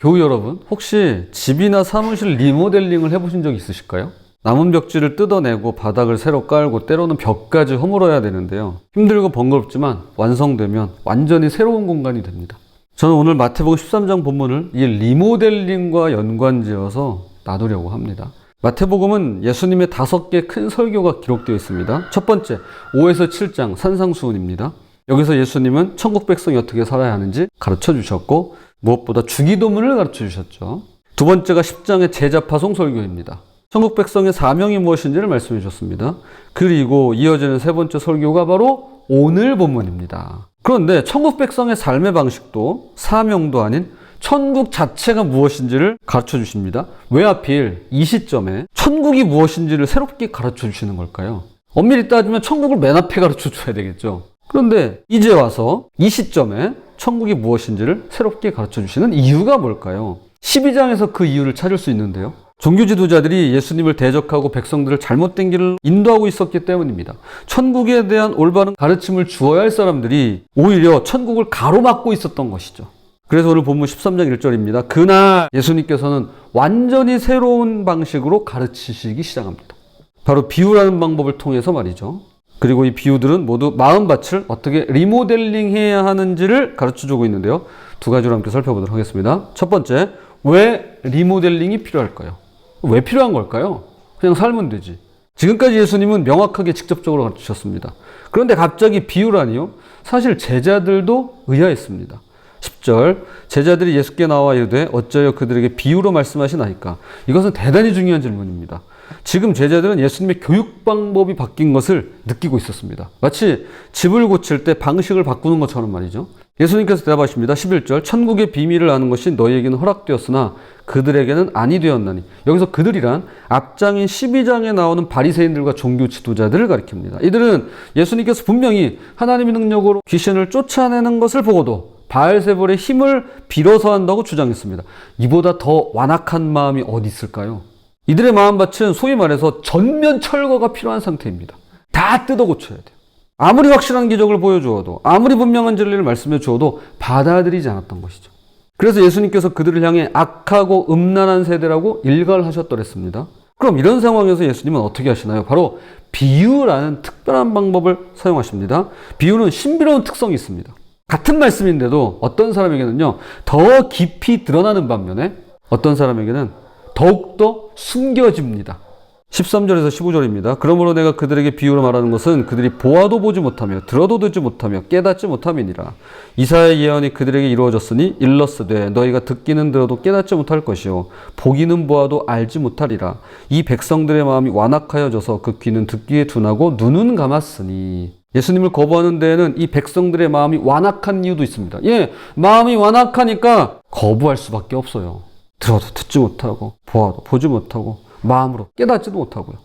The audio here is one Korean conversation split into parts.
교우 여러분, 혹시 집이나 사무실 리모델링을 해보신 적 있으실까요? 남은 벽지를 뜯어내고 바닥을 새로 깔고 때로는 벽까지 허물어야 되는데요. 힘들고 번거롭지만 완성되면 완전히 새로운 공간이 됩니다. 저는 오늘 마태복음 13장 본문을 이 리모델링과 연관지어서 나누려고 합니다. 마태복음은 예수님의 다섯 개 큰 설교가 기록되어 있습니다. 첫 번째, 5에서 7장 산상수훈입니다. 여기서 예수님은 천국 백성이 어떻게 살아야 하는지 가르쳐 주셨고, 무엇보다 주기도문을 가르쳐 주셨죠. 두 번째가 10장의 제자파송 설교입니다. 천국 백성의 사명이 무엇인지를 말씀해 주셨습니다. 그리고 이어지는 세 번째 설교가 바로 오늘 본문입니다. 그런데 천국 백성의 삶의 방식도 사명도 아닌 천국 자체가 무엇인지를 가르쳐 주십니다. 왜 하필 이 시점에 천국이 무엇인지를 새롭게 가르쳐 주시는 걸까요? 엄밀히 따지면 천국을 맨 앞에 가르쳐 줘야 되겠죠. 그런데 이제 와서 이 시점에 천국이 무엇인지를 새롭게 가르쳐 주시는 이유가 뭘까요? 12장에서 그 이유를 찾을 수 있는데요. 종교 지도자들이 예수님을 대적하고 백성들을 잘못된 길을 인도하고 있었기 때문입니다. 천국에 대한 올바른 가르침을 주어야 할 사람들이 오히려 천국을 가로막고 있었던 것이죠. 그래서 오늘 본문 13장 1절입니다. 그날 예수님께서는 완전히 새로운 방식으로 가르치시기 시작합니다. 바로 비유라는 방법을 통해서 말이죠. 그리고 이 비유들은 모두 마음밭을 어떻게 리모델링 해야 하는지를 가르쳐 주고 있는데요. 두 가지로 함께 살펴보도록 하겠습니다. 첫 번째, 왜 리모델링이 필요할까요? 왜 필요한 걸까요? 그냥 살면 되지. 지금까지 예수님은 명확하게 직접적으로 가르치셨습니다. 그런데 갑자기 비유라니요? 사실 제자들도 의아했습니다. 10절 제자들이 예수께 나와 이르되 어찌하여 그들에게 비유로 말씀하시나이까 이것은 대단히 중요한 질문입니다. 지금 제자들은 예수님의 교육 방법이 바뀐 것을 느끼고 있었습니다. 마치 집을 고칠 때 방식을 바꾸는 것처럼 말이죠. 예수님께서 대답하십니다. 11절 천국의 비밀을 아는 것이 너희에게는 허락되었으나 그들에게는 아니 되었나니 여기서 그들이란 앞장인 12장에 나오는 바리새인들과 종교 지도자들을 가리킵니다. 이들은 예수님께서 분명히 하나님의 능력으로 귀신을 쫓아내는 것을 보고도 바알세볼의 힘을 빌어서 한다고 주장했습니다. 이보다 더 완악한 마음이 어디 있을까요? 이들의 마음밭은 소위 말해서 전면 철거가 필요한 상태입니다. 다 뜯어 고쳐야 돼요. 아무리 확실한 기적을 보여주어도 아무리 분명한 진리를 말씀해 주어도 받아들이지 않았던 것이죠. 그래서 예수님께서 그들을 향해 악하고 음란한 세대라고 일갈하셨더랬습니다. 그럼 이런 상황에서 예수님은 어떻게 하시나요? 바로 비유라는 특별한 방법을 사용하십니다. 비유는 신비로운 특성이 있습니다. 같은 말씀인데도 어떤 사람에게는요, 더 깊이 드러나는 반면에 어떤 사람에게는 더욱더 숨겨집니다. 13절에서 15절입니다. 그러므로 내가 그들에게 비유로 말하는 것은 그들이 보아도 보지 못하며 들어도 듣지 못하며 깨닫지 못함이니라. 이사의 예언이 그들에게 이루어졌으니 일러스되 너희가 듣기는 들어도 깨닫지 못할 것이요 보기는 보아도 알지 못하리라. 이 백성들의 마음이 완악하여져서 그 귀는 듣기에 둔하고 눈은 감았으니 예수님을 거부하는 데에는 이 백성들의 마음이 완악한 이유도 있습니다. 예, 마음이 완악하니까 거부할 수밖에 없어요. 들어도 듣지 못하고 보아도 보지 못하고 마음으로 깨닫지도 못하고요.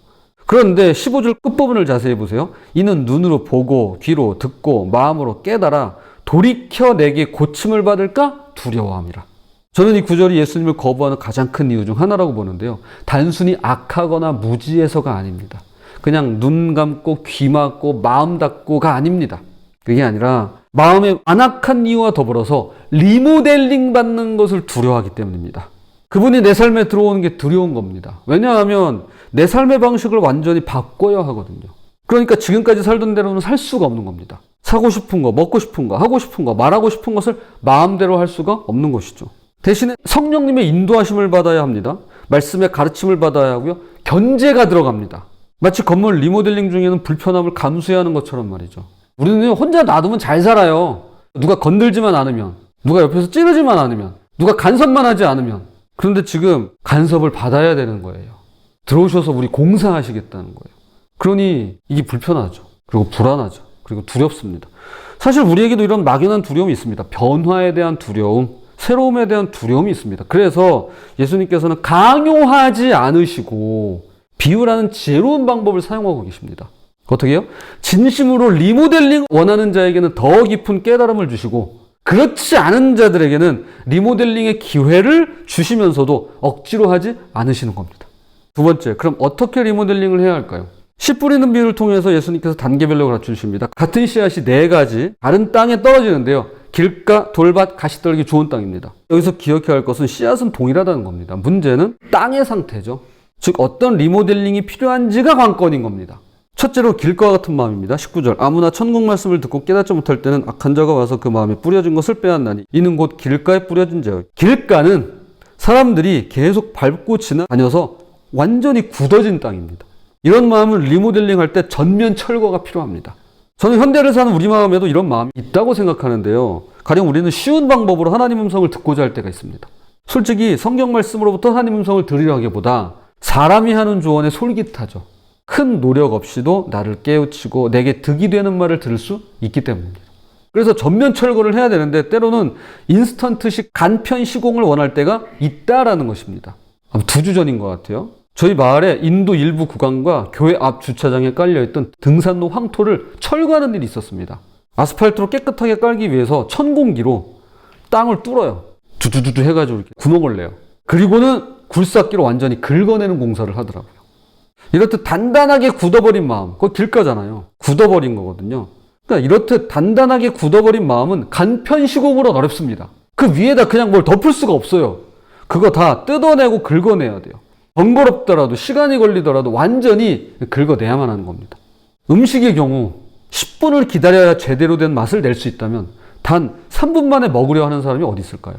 그런데 15절 끝부분을 자세히 보세요. 이는 눈으로 보고 귀로 듣고 마음으로 깨달아 돌이켜 내게 고침을 받을까 두려워함이라. 저는 이 구절이 예수님을 거부하는 가장 큰 이유 중 하나라고 보는데요. 단순히 악하거나 무지해서가 아닙니다. 그냥 눈 감고 귀 막고 마음 닫고가 아닙니다. 그게 아니라 마음의 안악한 이유와 더불어서 리모델링 받는 것을 두려워하기 때문입니다. 그분이 내 삶에 들어오는 게 두려운 겁니다. 왜냐하면 내 삶의 방식을 완전히 바꿔야 하거든요. 그러니까 지금까지 살던 대로는 살 수가 없는 겁니다. 사고 싶은 거, 먹고 싶은 거, 하고 싶은 거, 말하고 싶은 것을 마음대로 할 수가 없는 것이죠. 대신에 성령님의 인도하심을 받아야 합니다. 말씀의 가르침을 받아야 하고요. 견제가 들어갑니다. 마치 건물 리모델링 중에는 불편함을 감수해야 하는 것처럼 말이죠. 우리는 혼자 놔두면 잘 살아요. 누가 건들지만 않으면, 누가 옆에서 찌르지만 않으면, 누가 간섭만 하지 않으면. 그런데 지금 간섭을 받아야 되는 거예요. 들어오셔서 우리 공사하시겠다는 거예요. 그러니 이게 불편하죠. 그리고 불안하죠. 그리고 두렵습니다. 사실 우리에게도 이런 막연한 두려움이 있습니다. 변화에 대한 두려움, 새로움에 대한 두려움이 있습니다. 그래서 예수님께서는 강요하지 않으시고 비유라는 지혜로운 방법을 사용하고 계십니다. 어떻게 해요? 진심으로 리모델링 원하는 자에게는 더 깊은 깨달음을 주시고 그렇지 않은 자들에게는 리모델링의 기회를 주시면서도 억지로 하지 않으시는 겁니다. 두 번째, 그럼 어떻게 리모델링을 해야 할까요? 씨 뿌리는 비유를 통해서 예수님께서 단계별로 가르쳐 주십니다. 같은 씨앗이 네 가지 다른 땅에 떨어지는데요. 길가, 돌밭, 가시떨기 좋은 땅입니다. 여기서 기억해야 할 것은 씨앗은 동일하다는 겁니다. 문제는 땅의 상태죠. 즉 어떤 리모델링이 필요한지가 관건인 겁니다. 첫째로 길과 같은 마음입니다. 19절 아무나 천국 말씀을 듣고 깨닫지 못할 때는 악한 자가 와서 그 마음에 뿌려진 것을 빼앗나니 이는 곧 길가에 뿌려진 자요. 길가는 사람들이 계속 밟고 지나다녀서 완전히 굳어진 땅입니다. 이런 마음을 리모델링 할 때 전면 철거가 필요합니다. 저는 현대를 사는 우리 마음에도 이런 마음이 있다고 생각하는데요. 가령 우리는 쉬운 방법으로 하나님 음성을 듣고자 할 때가 있습니다. 솔직히 성경 말씀으로부터 하나님 음성을 들으려 하기보다 사람이 하는 조언에 솔깃하죠. 큰 노력 없이도 나를 깨우치고 내게 득이 되는 말을 들을 수 있기 때문입니다. 그래서 전면 철거를 해야 되는데 때로는 인스턴트식 간편 시공을 원할 때가 있다라는 것입니다. 두 주 전인 것 같아요. 저희 마을에 인도 일부 구간과 교회 앞 주차장에 깔려있던 등산로 황토를 철거하는 일이 있었습니다. 아스팔트로 깨끗하게 깔기 위해서 천공기로 땅을 뚫어요. 두두두두 해가지고 이렇게 구멍을 내요. 그리고는 굴삭기로 완전히 긁어내는 공사를 하더라고요. 이렇듯 단단하게 굳어버린 마음, 그거 길가잖아요. 굳어버린 거거든요. 그러니까 이렇듯 단단하게 굳어버린 마음은 간편시공으로 어렵습니다. 그 위에다 그냥 뭘 덮을 수가 없어요. 그거 다 뜯어내고 긁어내야 돼요. 번거롭더라도 시간이 걸리더라도 완전히 긁어내야만 하는 겁니다. 음식의 경우 10분을 기다려야 제대로 된 맛을 낼 수 있다면 단 3분 만에 먹으려 하는 사람이 어디 있을까요?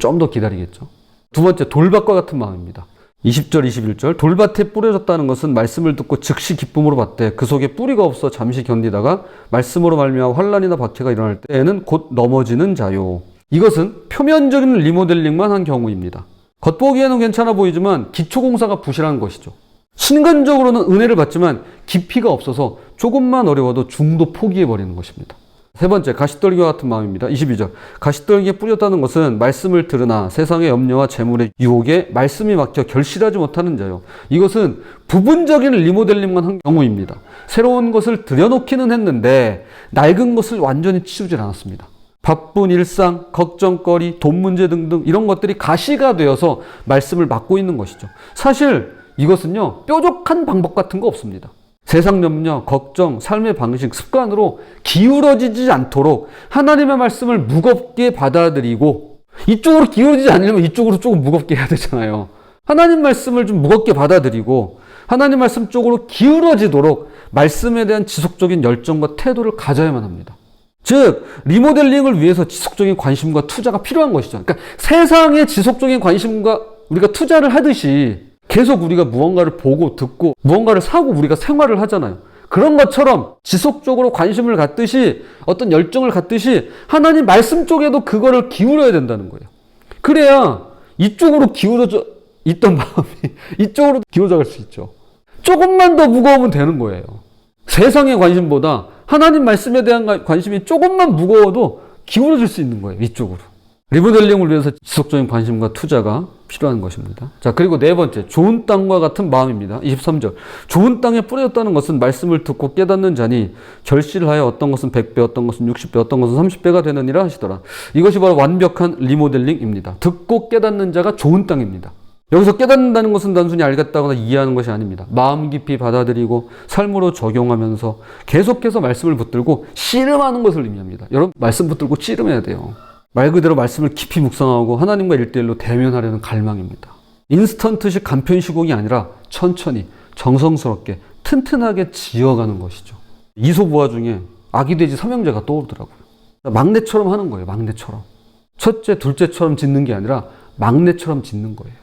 좀 더 기다리겠죠. 두 번째 돌밭과 같은 마음입니다. 20절 21절 돌밭에 뿌려졌다는 것은 말씀을 듣고 즉시 기쁨으로 받되 그 속에 뿌리가 없어 잠시 견디다가 말씀으로 말미암아 환란이나 박해가 일어날 때에는 곧 넘어지는 자요. 이것은 표면적인 리모델링만 한 경우입니다. 겉보기에는 괜찮아 보이지만 기초공사가 부실한 것이죠. 신간적으로는 은혜를 받지만 깊이가 없어서 조금만 어려워도 중도 포기해버리는 것입니다. 세 번째, 가시떨기와 같은 마음입니다. 22절. 가시떨기에 뿌렸다는 것은 말씀을 들으나 세상의 염려와 재물의 유혹에 말씀이 막혀 결실하지 못하는 자요. 이것은 부분적인 리모델링만 한 경우입니다. 새로운 것을 들여놓기는 했는데 낡은 것을 완전히 치우질 않았습니다. 바쁜 일상, 걱정거리, 돈 문제 등등 이런 것들이 가시가 되어서 말씀을 막고 있는 것이죠. 사실 이것은요, 뾰족한 방법 같은 거 없습니다. 세상 염려, 걱정, 삶의 방식, 습관으로 기울어지지 않도록 하나님의 말씀을 무겁게 받아들이고 이쪽으로 기울어지지 않으려면 이쪽으로 조금 무겁게 해야 되잖아요. 하나님 말씀을 좀 무겁게 받아들이고 하나님 말씀 쪽으로 기울어지도록 말씀에 대한 지속적인 열정과 태도를 가져야만 합니다. 즉 리모델링을 위해서 지속적인 관심과 투자가 필요한 것이죠. 그러니까 세상에 지속적인 관심과 우리가 투자를 하듯이 계속 우리가 무언가를 보고 듣고 무언가를 사고 우리가 생활을 하잖아요. 그런 것처럼 지속적으로 관심을 갖듯이 어떤 열정을 갖듯이 하나님 말씀 쪽에도 그거를 기울여야 된다는 거예요. 그래야 이쪽으로 기울어져 있던 마음이 이쪽으로 기울어져 갈 수 있죠. 조금만 더 무거우면 되는 거예요. 세상의 관심보다 하나님 말씀에 대한 관심이 조금만 무거워도 기울어질 수 있는 거예요. 이쪽으로. 리모델링을 위해서 지속적인 관심과 투자가 필요한 것입니다. 자, 그리고 네 번째, 좋은 땅과 같은 마음입니다. 23절. 좋은 땅에 뿌려졌다는 것은 말씀을 듣고 깨닫는 자니 결실을 하여 어떤 것은 100배, 어떤 것은 60배, 어떤 것은 30배가 되느니라 하시더라. 이것이 바로 완벽한 리모델링입니다. 듣고 깨닫는 자가 좋은 땅입니다. 여기서 깨닫는다는 것은 단순히 알겠다거나 이해하는 것이 아닙니다. 마음 깊이 받아들이고 삶으로 적용하면서 계속해서 말씀을 붙들고 씨름하는 것을 의미합니다. 여러분, 말씀 붙들고 씨름해야 돼요. 말 그대로 말씀을 깊이 묵상하고 하나님과 일대일로 대면하려는 갈망입니다. 인스턴트식 간편 시공이 아니라 천천히 정성스럽게 튼튼하게 지어가는 것이죠. 이소부화 중에 아기 돼지 삼형제가 떠오르더라고요. 막내처럼 하는 거예요. 막내처럼. 첫째, 둘째처럼 짓는 게 아니라 막내처럼 짓는 거예요.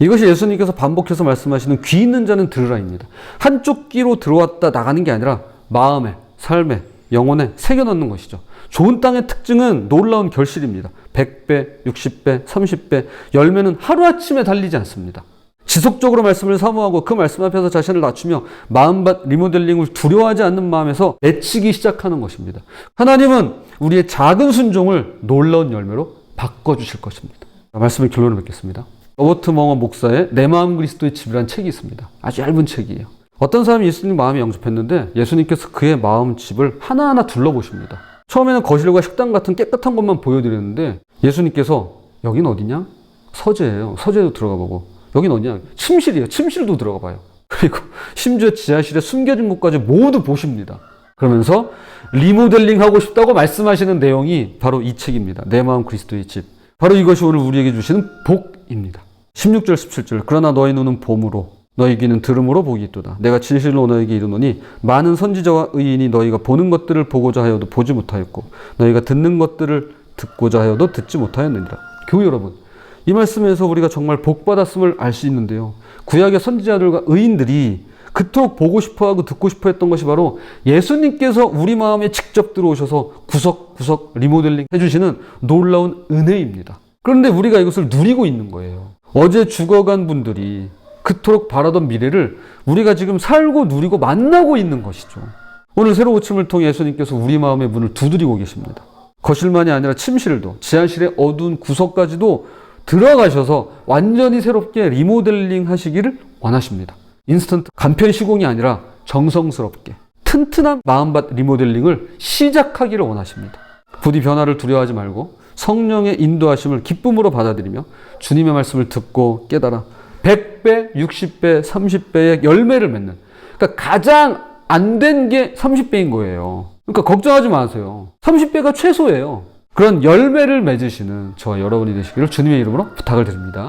이것이 예수님께서 반복해서 말씀하시는 귀 있는 자는 들으라입니다. 한쪽 귀로 들어왔다 나가는 게 아니라 마음에, 삶에, 영혼에 새겨 넣는 것이죠. 좋은 땅의 특징은 놀라운 결실입니다. 100배, 60배, 30배, 열매는 하루아침에 달리지 않습니다. 지속적으로 말씀을 사모하고 그 말씀 앞에서 자신을 낮추며 마음밭 리모델링을 두려워하지 않는 마음에서 맺히기 시작하는 것입니다. 하나님은 우리의 작은 순종을 놀라운 열매로 바꿔주실 것입니다. 말씀을 결론을 맺겠습니다. 로버트 멍어 목사의 내 마음 그리스도의 집이라는 책이 있습니다. 아주 얇은 책이에요. 어떤 사람이 예수님 마음에 영접했는데 예수님께서 그의 마음 집을 하나하나 둘러보십니다. 처음에는 거실과 식당 같은 깨끗한 것만 보여드렸는데 예수님께서 여긴 어디냐? 서재예요. 서재도 들어가 보고 여긴 어디냐? 침실이에요. 침실도 들어가 봐요. 그리고 심지어 지하실에 숨겨진 곳까지 모두 보십니다. 그러면서 리모델링 하고 싶다고 말씀하시는 내용이 바로 이 책입니다. 내 마음 그리스도의 집. 바로 이것이 오늘 우리에게 주시는 복입니다. 16절 17절 그러나 너희 눈은 봄으로 너희 귀는 들음으로 복이 있도다. 내가 진실로 너희에게 이르노니 많은 선지자와 의인이 너희가 보는 것들을 보고자 하여도 보지 못하였고 너희가 듣는 것들을 듣고자 하여도 듣지 못하였느니라. 교우 여러분 이 말씀에서 우리가 정말 복 받았음을 알 수 있는데요. 구약의 선지자들과 의인들이 그토록 보고 싶어하고 듣고 싶어했던 것이 바로 예수님께서 우리 마음에 직접 들어오셔서 구석구석 리모델링 해주시는 놀라운 은혜입니다. 그런데 우리가 이것을 누리고 있는 거예요. 어제 죽어간 분들이 그토록 바라던 미래를 우리가 지금 살고 누리고 만나고 있는 것이죠. 오늘 새로 고침을 통해 예수님께서 우리 마음의 문을 두드리고 계십니다. 거실만이 아니라 침실도, 지하실의 어두운 구석까지도 들어가셔서 완전히 새롭게 리모델링 하시기를 원하십니다. 인스턴트 간편 시공이 아니라 정성스럽게 튼튼한 마음밭 리모델링을 시작하기를 원하십니다. 부디 변화를 두려워하지 말고 성령의 인도하심을 기쁨으로 받아들이며 주님의 말씀을 듣고 깨달아 100배, 60배, 30배의 열매를 맺는 그러니까 가장 안 된 게 30배인 거예요. 그러니까 걱정하지 마세요. 30배가 최소예요. 그런 열매를 맺으시는 저와 여러분이 되시기를 주님의 이름으로 부탁을 드립니다.